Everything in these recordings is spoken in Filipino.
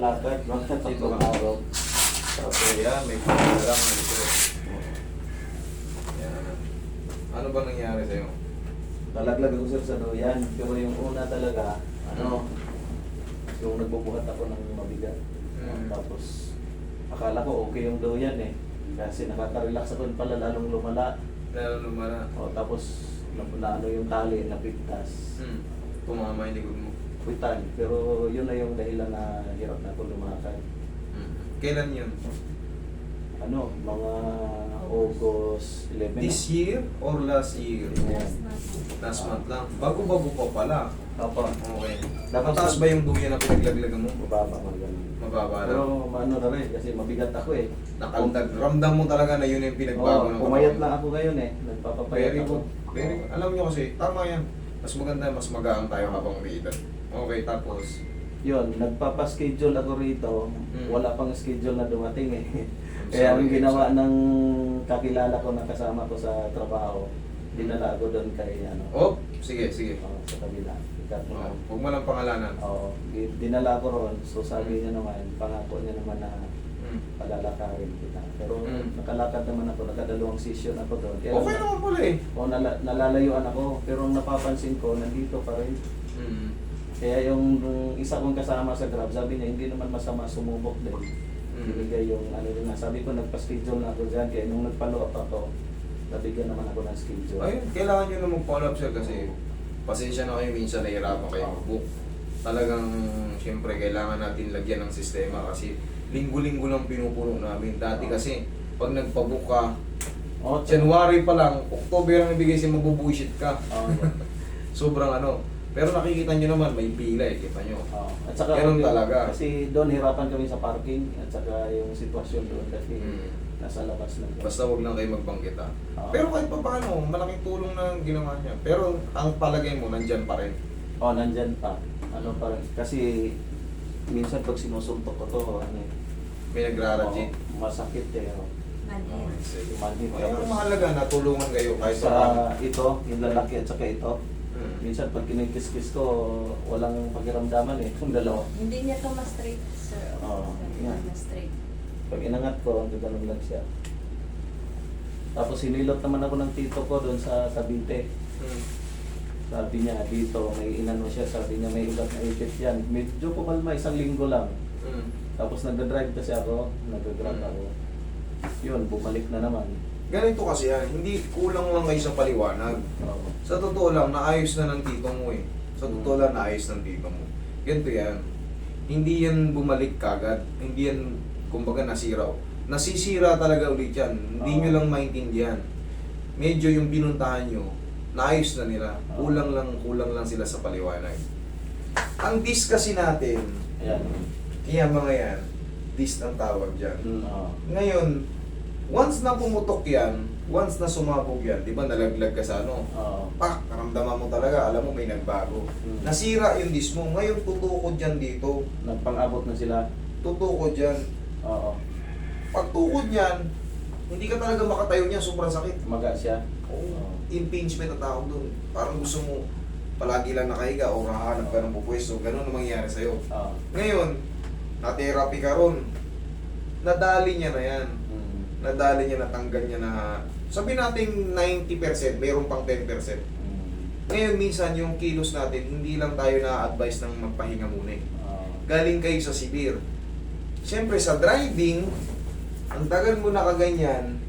makalakad, mga tatlong Dito. araw. So, yan, may pagkalang dito. Yan. Ano ba nangyari sa'yo? Nalaglag ako sir sa doyan, pero yung una talaga, ano, yung nagbubuhat ako ng mabigat. Mm. Tapos, akala ko okay yung doyan eh. Kasi nakaka-relax ako pala lalong lumala. Lalo lumala. O, tapos, na, na ano yung tali, napigtas. Hmm. Tumama yung likod mo. Kwitan. Pero yun na yung dahilan na hirap na ako lumakad. Hmm. Kailan yun? Ano, mga August 11. This year or last year? Ayan. Last month lang. Bago-bago pa pala. Opo. Okay. Dapat Mataas ba yung duya na pinaglaglagan mo? Mababa mga ganun. Mababa Pero lang. ano na rin, kasi mabigat ako eh. Nakaldag. Ramdam mo talaga na yun yung pinagbago Oo, ng pumayat lang mo. ako ngayon eh. Nagpapapayat Very ako. good. Very good. Alam nyo kasi, tama yan. Mas maganda, mas magaan tayo habang umiidad. Okay, tapos, Yun, nagpapaschedule ako rito. Mm. Wala pang schedule na dumating eh. Kaya ang ginawa ng kakilala ko na kasama ko sa trabaho, dinala ko doon kay ano, oh, sige, sige. oh, sa kabila. Ikat mo. Oh, huwag mo lang pangalanan. Oo, di- dinala ko ron. So sabi niya naman, pangako niya naman na Hmm. palalakarin kita. Pero Mm. nakalakad naman ako, nakadalawang session ako doon. Kaya Okay naman pala eh. O nala, nalalayuan ako, pero ang napapansin ko, nandito pa rin. Kaya yung, yung isa kong kasama sa Grab, sabi niya, hindi naman masama sumubok din. Mm. Binigay yung ano yun nga. Sabi ko, nagpa-schedule na ako dyan. Kaya nung nagpa-follow up ako, nabigyan naman ako ng schedule. Ayun, kailangan nyo na mag-follow up sir kasi pasensya na kayo minsan nahihirapan kayo mag-book. Talagang, siyempre, kailangan natin lagyan ng sistema kasi linggo-linggo lang pinupuno namin. Dati kasi, pag nagpa-book ka, Oh, January pa lang, October ang ibigay siya, mabubullshit ka. Oh, Sobrang ano. Pero nakikita nyo naman, may pila eh, kita nyo. oh. At saka, Ganun talaga. Kasi doon hirapan kami sa parking at saka yung sitwasyon doon kasi Mm. nasa labas lang. Basta wag lang kayo magbanggit ha. Oo. Pero kahit pa paano, malaking tulong na ginawa niya. Pero ang palagay mo, nandyan pa rin. Oh, nandyan pa. Ano pa rin. Kasi minsan pag sinusuntok ko to, ano eh, May nagrarajit. oh, masakit eh. Oh. Manhid. Kaya Tapos, ang mahalaga na tulungan kayo kahit paano. sa ito, yung lalaki at saka ito, Hmm. minsan pag kinikis-kis ko, walang pakiramdaman eh, kung dalawa. Hindi niya to ma-straight, sir. Oo, Hindi yan. niya straight. Pag inangat ko, ganun lang siya. Tapos hinilot naman ako ng tito ko doon sa Cavite. Hmm. Sabi niya, dito, may inano siya, sabi niya, may ugat na ipit yan. Medyo pumalma, isang linggo lang. Hmm. Tapos nagda-drive kasi ako, nagda-drive Mm. ako. Yun, bumalik na naman. Ganito kasi yan, hindi kulang lang kayo sa paliwanag. Sa totoo lang, naayos na ng tito mo eh. Sa totoo lang, naayos ng tito mo. Ganito yan. Hindi yan bumalik kagad. Hindi yan, kumbaga, nasira. Nasisira talaga ulit yan. Hindi nyo lang maintindihan. Medyo yung binuntahan nyo, naayos na nila. Kulang lang, kulang lang sila sa paliwanag. Ang disc kasi natin, Ayan. kaya mga yan, disc ang tawag dyan. Mm. Ngayon, once na pumutok yan, once na sumabog yan, di ba nalaglag ka sa ano, Oo. pak, naramdaman mo talaga, alam mo may nagbago. Mm. Nasira yung disc mo, ngayon tutukod dyan dito, Nagpang-abot na sila. tutukod dyan. Oo. Pag tukod yan, hindi ka talaga makatayo niya, sobrang sakit. Maga siya. Oh, impingement ang tawag doon. Parang gusto mo palagi lang nakahiga o hahanap ka ng pupwesto, ganun ang mangyayari sa'yo. Oo. Ngayon, na-therapy ka ron, nadali niya na yan. Nadali niya, natanggal niya na, sabi natin 90%, mayroon pang 10%. Mm. Ngayon, minsan yung kilos natin, hindi lang tayo na-advise ng magpahinga muna eh. Oo. Galing kayo sa severe. Siyempre, sa driving, ang tagal mo nakaganyan,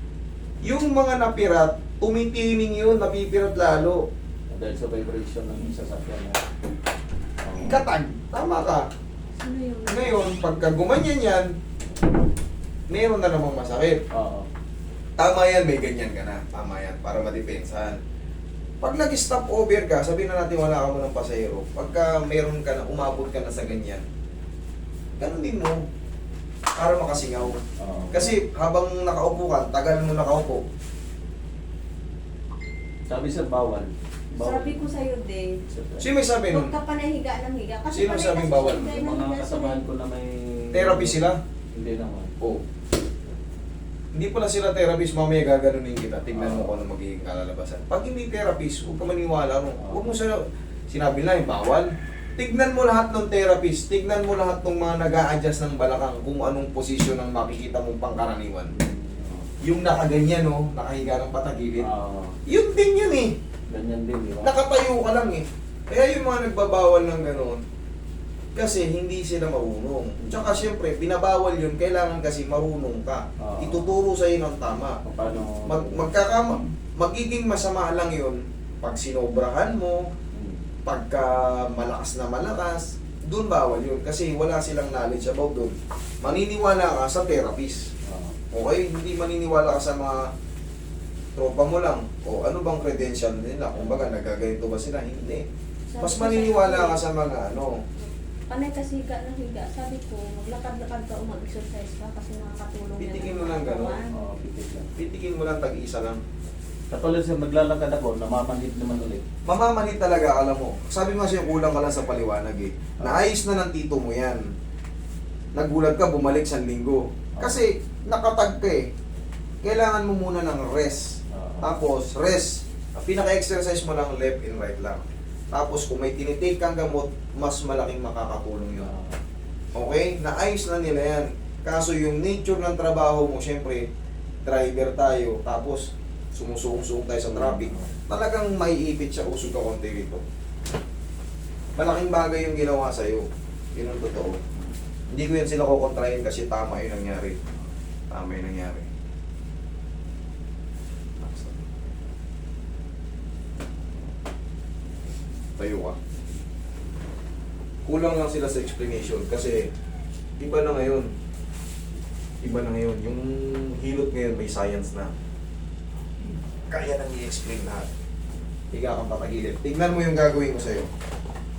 yung mga napirat, tumitining yun, napipirat lalo. Dahil sa vibration ng sasakyan na. Katag, tama ka. Ngayon, pagka gumanyan yan, meron na namang masakit. Oo. Tama yan, may ganyan ka na. Tama yan, para madepensahan. Pag nag-stop over ka, sabihin na natin wala ka mo ng pasahero, pagka meron ka na, umabot ka na sa ganyan, ganun din mo, para makasingaw. Oo. Kasi habang nakaupo ka, tagal mo nakaupo, Sabi sir, bawal. Sabi ko sa'yo, de, sino may sabi nun? huwag ka pa nahiga ng higa. Kasi Sino sabing kasi bawal? Yung ng mga kasamahan ko na may... Therapy sila? Hindi naman. Oo. Hindi pala sila therapist, mamaya gaganunin kita. Tingnan mo kung ano magiging kalalabasan. Pag hindi therapist, huwag ka maniwala mo. Huwag mo sila, sinabi lang, bawal. tignan mo lahat ng therapist, tignan mo lahat ng mga nag adjust ng balakang kung anong posisyon ang makikita mong pangkaraniwan. Yung nakaganyan, no? Nakahiga ng patagilid. Ah, Yun din yun eh. ganyan din, di ba? Nakatayo ka lang eh. Kaya yung mga nagbabawal ng gano'n, kasi hindi sila marunong. Tsaka siyempre, binabawal yun, kailangan kasi marunong ka. Oo. Ituturo sa'yo ng tama. Paano? Mag, magkakama, magiging masama lang yun pag sinobrahan mo, Hmm. pagka malakas na malakas, doon bawal yun. Kasi wala silang knowledge about doon. Maniniwala ka sa therapist. Okay? Hindi maniniwala ka sa mga tropa mo lang. O ano bang credential nila? Kung baga, nagaganito ba sila? Hindi. Mas maniniwala ka sa mga ano. Panay kasi higa na higa. Sabi ko, maglakad-lakad ka o mag-exercise ka kasi nakakatulong yan Pitikin mo lang katawan. Oo, pitik lang. Pitikin mo lang tag-isa lang. Katulad sa maglalakad ako, namamanhid naman ulit. Mamamanhid talaga, alam mo. Sabi mo kasi kulang ka lang sa paliwanag eh. Naayos na ng tito mo yan. Nagulat ka, bumalik sa linggo. Kasi nakatag ka eh. Kailangan mo muna ng rest. Ah, Tapos, rest. Pinaka-exercise mo lang left and right lang. Tapos, kung may tinitake kang gamot, mas malaking makakatulong yun. Okay? Naayos na nila yan. Kaso yung nature ng trabaho mo, syempre, driver tayo, tapos sumusuong-suong tayo sa traffic, talagang maiipit siya, usog ka konti rito. Malaking bagay yung ginawa sa'yo. Yun ang totoo. Hindi ko yan sila kukontrahin kasi tama yung nangyari. Tama yung nangyari. Tayo ka. Kulang lang sila sa explanation kasi iba na ngayon. Iba na ngayon. Yung hilot ngayon may science na. Kaya nang i-explain lahat. Higa kang patagilid. Tignan mo yung gagawin ko sa'yo.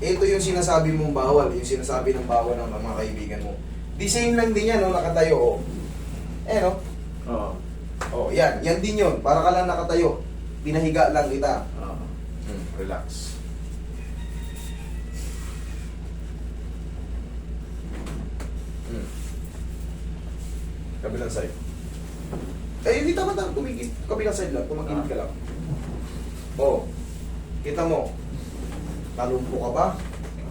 Ito yung sinasabi mong bawal. Yung sinasabi ng bawal ng mga kaibigan mo. The same lang din yan, no? Nakatayo, oh. Eh, no? Oo. Oh, yan. Yan din yun. Para ka lang nakatayo. Pinahiga lang kita. Ah. Hmm, relax. Hmm. Kabilang side. Eh, hindi tama tama. Tumigil. Kabilang side lang. Tumagilid ka lang. Oh. Kita mo. Talumpo ka ba?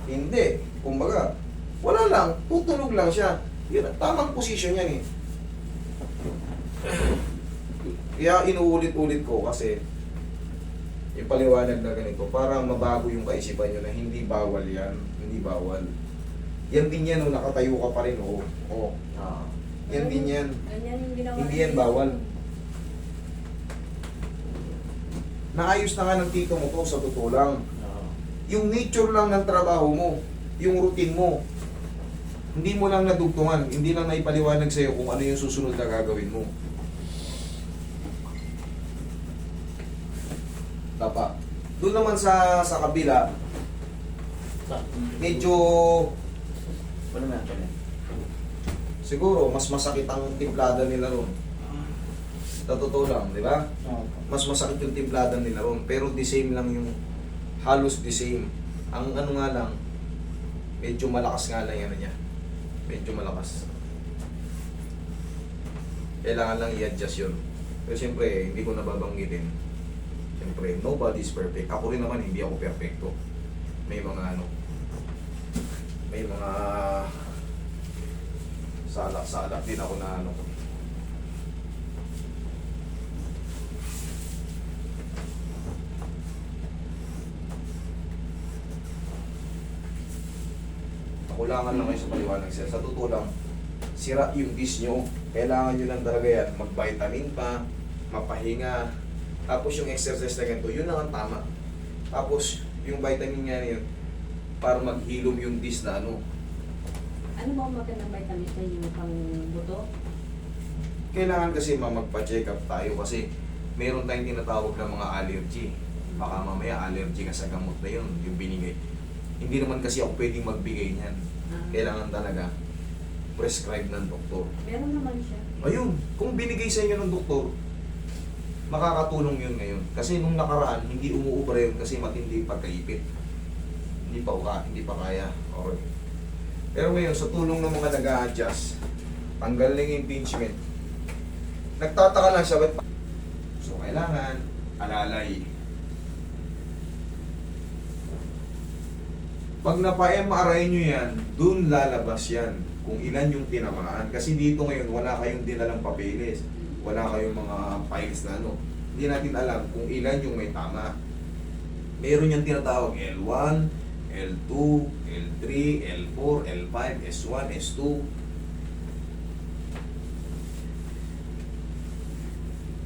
Hindi. Kumbaga, wala lang. Tutulog lang siya. Yun, ang tamang posisyon yan eh. Kaya inuulit-ulit ko kasi yung paliwanag na ganito para mabago yung kaisipan nyo na hindi bawal yan, hindi bawal. Yan din yan, oh, nakatayo ka pa rin, oo. Oh, Ah. Yan din yan. Ganyan yung ginawa Hindi yan bawal. Naayos na nga ng tito mo to sa totoo lang. Yung nature lang ng trabaho mo, yung routine mo, hindi mo lang nadugtungan, hindi lang naipaliwanag sa'yo kung ano yung susunod na gagawin mo. Tapa. Doon naman sa sa kabila, Sa- medyo Wala na siguro mas masakit ang timplada nila ron. Sa totoo lang, di ba? Mas masakit yung timplada nila ron. Pero the same lang yung halos the same. Ang ano nga lang, medyo malakas nga lang yan niya. Medyo malakas. Kailangan lang i-adjust yun. Pero siyempre, hindi ko nababanggitin. Siyempre, nobody's perfect. Ako rin naman, hindi ako perfecto. May mga ano, may mga salak-salak din ako na ano. Nakulangan lang kayo sa paliwanag sir. Sa totoo lang, sira yung disc nyo. Kailangan nyo lang talaga yan. Mag-vitamin pa, mapahinga. Tapos yung exercise na ganito, yun lang ang tama. Tapos, yung vitamin nga yun, para maghilom yung disc na ano. Ano ba ang magandang vitamins na yung pang buto? Kailangan kasi ma magpa-check up tayo kasi meron tayong tinatawag na mga allergy. Baka mamaya allergy ka sa gamot na yun, yung binigay. Hindi naman kasi ako pwedeng magbigay niyan. Ah. Kailangan talaga prescribe ng doktor. Meron naman siya. Ayun, kung binigay sa inyo ng doktor, makakatulong yun ngayon. Kasi nung nakaraan, hindi umuubra yun kasi matindi pagkaipit. Hindi pa uka, hindi pa kaya. Okay. Pero ngayon, sa tulong ng mga nag-a-adjust, tanggal na yung impingement. Nagtataka lang siya, ba't So, kailangan, alalay. Pag napa-MRI nyo yan, dun lalabas yan kung ilan yung tinamaan. Kasi dito ngayon, wala kayong dinalang papeles. Wala kayong mga files na ano. Hindi natin alam kung ilan yung may tama. Meron yung tinatawag L1, L2, L3, L4, L5, S1, S2.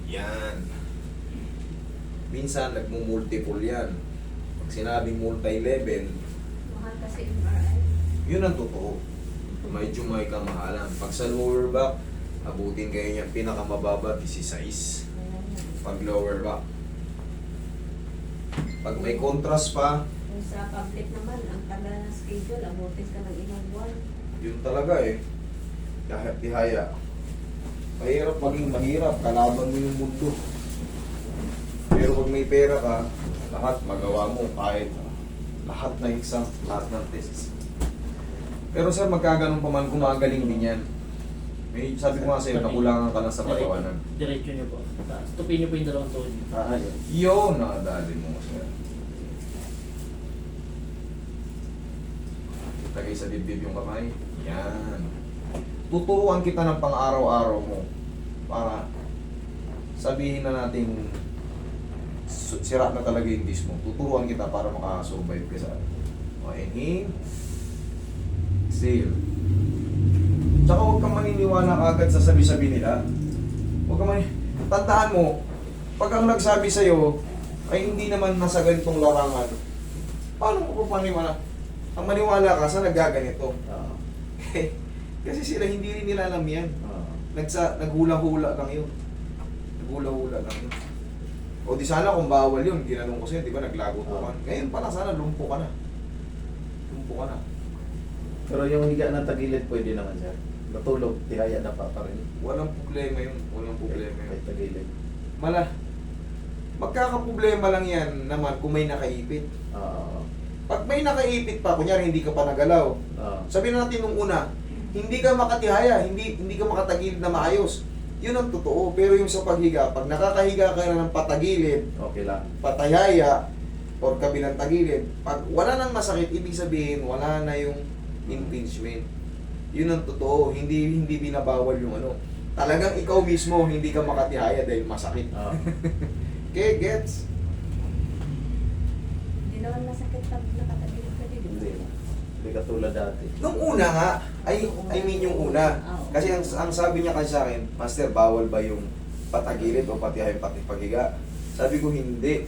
Yan. Minsan, nagmumultiple yan. Pag sinabing multi-level, Mahal kasi MRI. yun ang totoo. Medyo may kamahalan. Pag sa lower back, abutin kayo niya pinakamababa, 16. Ayan yan. Pag lower back. Pag may contrast pa, Kung sa public naman, ang tagal ng schedule, abutin ka ng ilang buwan. yun talaga eh. Kahit tihaya. Mahirap maging mahirap, kalaban mo yung mundo. Pero pag may pera ka, lahat magawa mo kahit lahat na exam, lahat ng tests. Pero sir, magkaganon pa man, gumagaling din yan. May, sabi ko nga sa'yo, nakulangan ka lang sa paliwanag. Diretso nyo po. Tapos tupin nyo po yung dalawang tuhod nyo. Ah, yun. Yun, nakadali mo sir. Tagay sa dibdib yung kamay. Yan. Tuturuan kita ng pang-araw-araw mo para sabihin na natin sira na talaga yung disc mo. Tuturuan kita para makasurvive ka sa o, inhale. Exhale. Tsaka huwag kang maniniwala kagad sa sabi-sabi nila. Huwag kang mani... Tandaan mo, pag ang nagsabi sa'yo ay hindi naman nasa ganitong larangan, paano mo pa paniwala? Ang maniwala ka sa nagaganito. Ah, Kasi sila hindi rin nila alam yan. ah. Nagsa, naghula-hula lang yun. Naghula-hula lang yun. O di sana kung bawal yun, ginanong ko sa'yo, di ba, naglago to ka. Ngayon pala sana, lumpo ka na. Lumpo ka na. Pero yung higa na tagilid pwede naman sir. Matulog, tihaya na pa pa rin. Walang problema yun. Walang problema yun. Kahit tagilid. Mala, magkakaproblema lang yan naman kung may nakaipit. Ah, Pag may nakaipit pa, kunyari hindi ka pa nagalaw, ah. sabihin natin nung una, hindi ka makatihaya, hindi hindi ka makatagilid na maayos. Yun ang totoo. Pero yung sa paghiga, pag nakakahiga ka na ng patagilid, Okay lang. patayaya, or kabilang tagilid, pag wala nang masakit, ibig sabihin, wala na yung impingement. Yun ang totoo. Hindi hindi binabawal yung ano. Talagang ikaw mismo, hindi ka makatihaya dahil masakit. Ah. Okay, gets? Naman masakit pag nakatagilid ka din. Hindi. Hindi katulad dati. Nung una nga, I, I mean yung una. Kasi ang, ang sabi niya kasi sa akin, Master, bawal ba yung patagilid o pati ay pati paghiga? Sabi ko, hindi.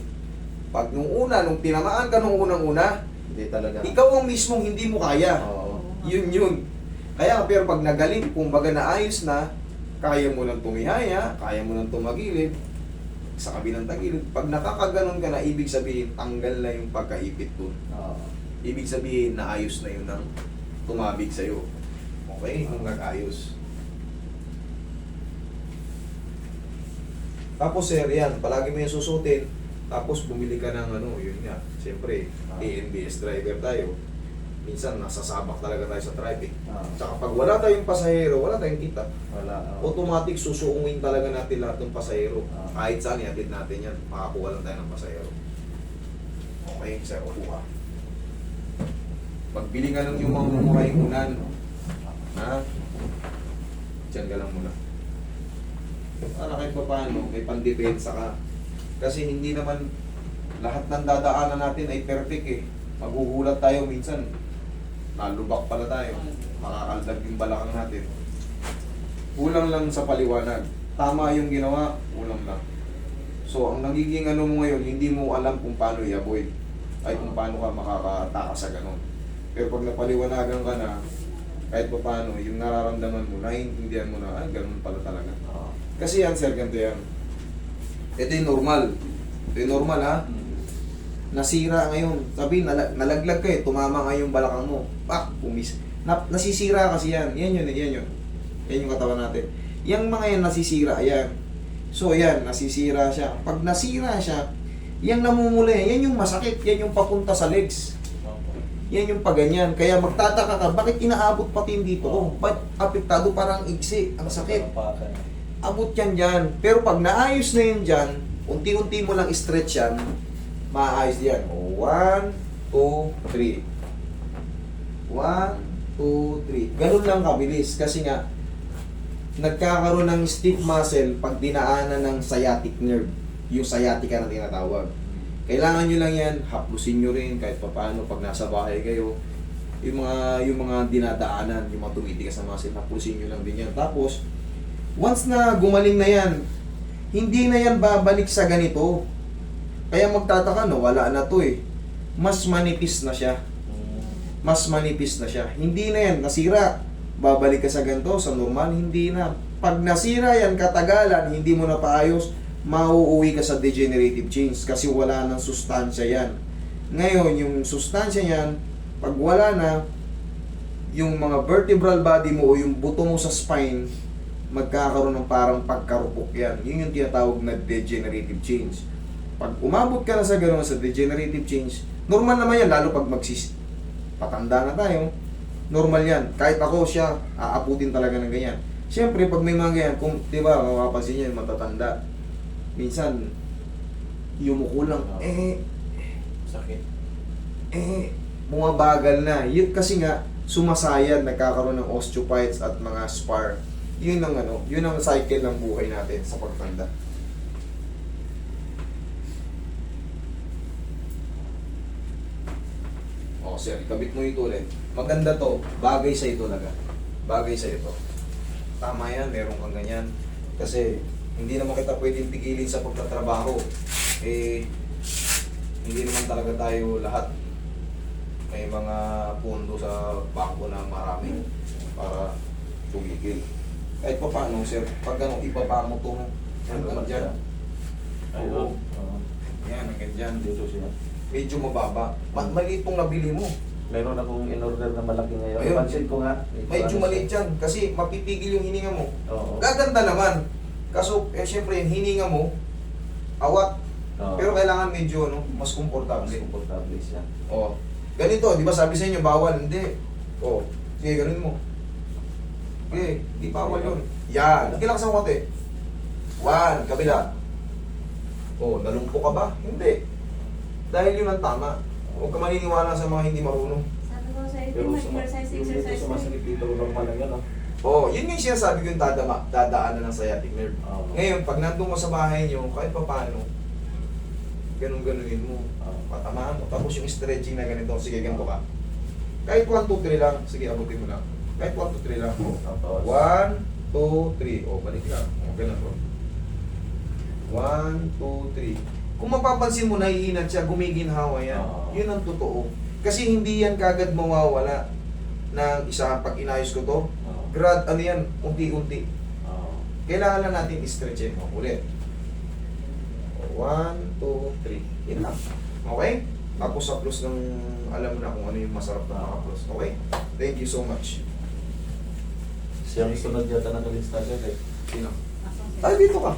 Pag nung una, nung tinamaan ka nung unang-una, Hindi talaga. ikaw ang mismong hindi mo kaya. Oo. Yun yun. Kaya pero pag nagaling, kumbaga naayos na, kaya mo nang tumihaya, kaya mo nang tumagilid, sa kabilang tagilid. Pag nakakaganon ka na, ibig sabihin, tanggal na yung pagkaipit dun. Oo. Ibig sabihin, naayos na yun ng tumabig sa'yo. Okay? Nung nag-ayos. Tapos sir, yan, palagi mo yung susutin. Tapos bumili ka ng ano, yun nga. Siyempre, Ah. ANBS driver tayo. Minsan, nasasabak talaga tayo sa traffic. Ah. Tsaka pag wala tayong pasahero, wala tayong kita. Wala. oo. Automatic susuungin talaga natin lahat ng pasahero. Ah. Kahit saan, iatid natin yan. Makakuha lang tayo ng pasahero. Okay, sir, ka. Pagbili ka ng yung mga mumurahing unan. Ha? Diyan ka lang muna. Para kahit pa paano, may pandepensa ka. Kasi hindi naman lahat ng dadaanan natin ay perfect eh. Magugulat tayo minsan. Nalubak pala tayo. Makakaldag yung balakang natin. Kulang lang sa paliwanag. Tama yung ginawa, kulang lang. So, ang nagiging ano mo ngayon, hindi mo alam kung paano i-avoid. Ay kung paano ka makakatakas sa ganun. Pero pag napaliwanagan ka na, kahit pa paano, yung nararamdaman mo, naiintindihan mo na, ay, ganun pala talaga. Kasi yan, sir, ganito yan. Ito yung normal. Ito yung normal, ha? Nasira ngayon. Sabi, nala- nalaglag ka eh, tumama nga yung balakang mo. Pak, pumis. Na, nasisira kasi yan. Yan yun, yan yun. Yan yung katawan natin. Yang mga yan nasisira, yan. So, yan, nasisira siya. Pag nasira siya, yang namumula yan, yan yung masakit, yan yung papunta sa legs. Yan yung paganyan. Kaya magtataka ka, bakit inaabot pati yung dito ko? Ba't apektado parang iksi? Ang sakit. Abot yan dyan. Pero pag naayos na yun dyan, unti-unti mo lang stretch yan, maayos yan. O, one, two, three. One, two, three. Ganun lang kabilis. Kasi nga, nagkakaroon ng stiff muscle pag dinaanan ng sciatic nerve. Yung sciatica na tinatawag. Kailangan nyo lang yan, haplusin nyo rin kahit papaano pag nasa bahay kayo. Yung mga, yung mga dinadaanan, yung mga tumitigas na muscle, haplusin nyo lang din yan. Tapos, once na gumaling na yan, hindi na yan babalik sa ganito. Kaya magtataka, no, wala na to eh. Mas manipis na siya mas manipis na siya. Hindi na yan, nasira. Babalik ka sa ganito, sa normal, hindi na. Pag nasira yan, katagalan, hindi mo na paayos, mauuwi ka sa degenerative change kasi wala nang sustansya yan. Ngayon, yung sustansya yan, pag wala na, yung mga vertebral body mo o yung buto mo sa spine, magkakaroon ng parang pagkarupok yan. Yun yung tinatawag na degenerative change. Pag umabot ka na sa gano'n sa degenerative change, normal naman yan, lalo pag magsis patanda na tayo, normal yan. Kahit ako siya, aaputin talaga ng ganyan. Siyempre, pag may mga ganyan, kung, di ba, mapapansin yung matatanda, minsan, yumuko lang, eh, Sakit. eh, bumabagal na. Yun kasi nga, sumasayad, nagkakaroon ng osteophytes at mga spar. Yun ang ano, yun ang cycle ng buhay natin sa pagtanda. Oh, sir, ikabit mo ito ulit. Maganda to, bagay sa ito talaga. Bagay sa ito. Tama yan, meron kang ganyan. Kasi hindi naman kita pwedeng pigilin sa pagtatrabaho. Eh, hindi naman talaga tayo lahat may mga pundo sa bangko na marami para tumigil. Kahit pa paano, sir, pag ano, ipapa mo ito, hanggang dyan. Oo. Yan, hanggang dyan. Dito siya. Medyo mababa. Ma- maliit pong nabili mo. Meron akong in-order na malaki ngayon. Ayun. Pansin ko nga. Medyo maliit yan kasi mapipigil yung hininga mo. Oo. Gaganda naman. Kaso, eh, syempre, yung hininga mo, awat. Oo. Pero kailangan medyo, ano, mas Mas komportable. komportable siya. Oh. Ganito, di ba sabi sa inyo, bawal. Hindi. Oh. Sige, ganun mo. Okay, di bawal yun. Yan. Ikilang sa konti. One, kabila. Oh, nalumpo ka ba? Hindi. Dahil yun ang tama. Huwag ka maniniwala sa mga hindi marunong. Sabi ko sa inyo, mag-exercise, yung dito exercise. sa masikip dito, lang yan. ah. Oh, yun yung sinasabi ko yung dadama, dadaanan ng sciatic nerve. Oo. Ngayon, pag nandun ka sa bahay nyo, kahit pa paano, ganun-ganunin mo. Oo. Patamaan mo. Tapos yung stretching na ganito, sige, ganito ka. Kahit 1, 2, 3 lang. Sige, abutin mo lang. Kahit 1, 2, 3 lang. Tapos, 1, 2, 3. O, balik lang. O, ganun po. 1, 2, 3. Kung mapapansin mo, naiinat siya, gumiginhawa yan. Oo. Yun ang totoo. Kasi hindi yan kagad mawawala ng isa pag inayos ko to. Oo. Grad, ano yan, unti-unti. Oo. Kailangan lang natin i-stretch mo ulit. 1, 2, 3. Yun lang. Okay? Tapos sa plus ng alam mo na kung ano yung masarap na maka-plus. Okay? Thank you so much. Siyang sunod yata nakalista siya eh. Sino? Ay, dito ka.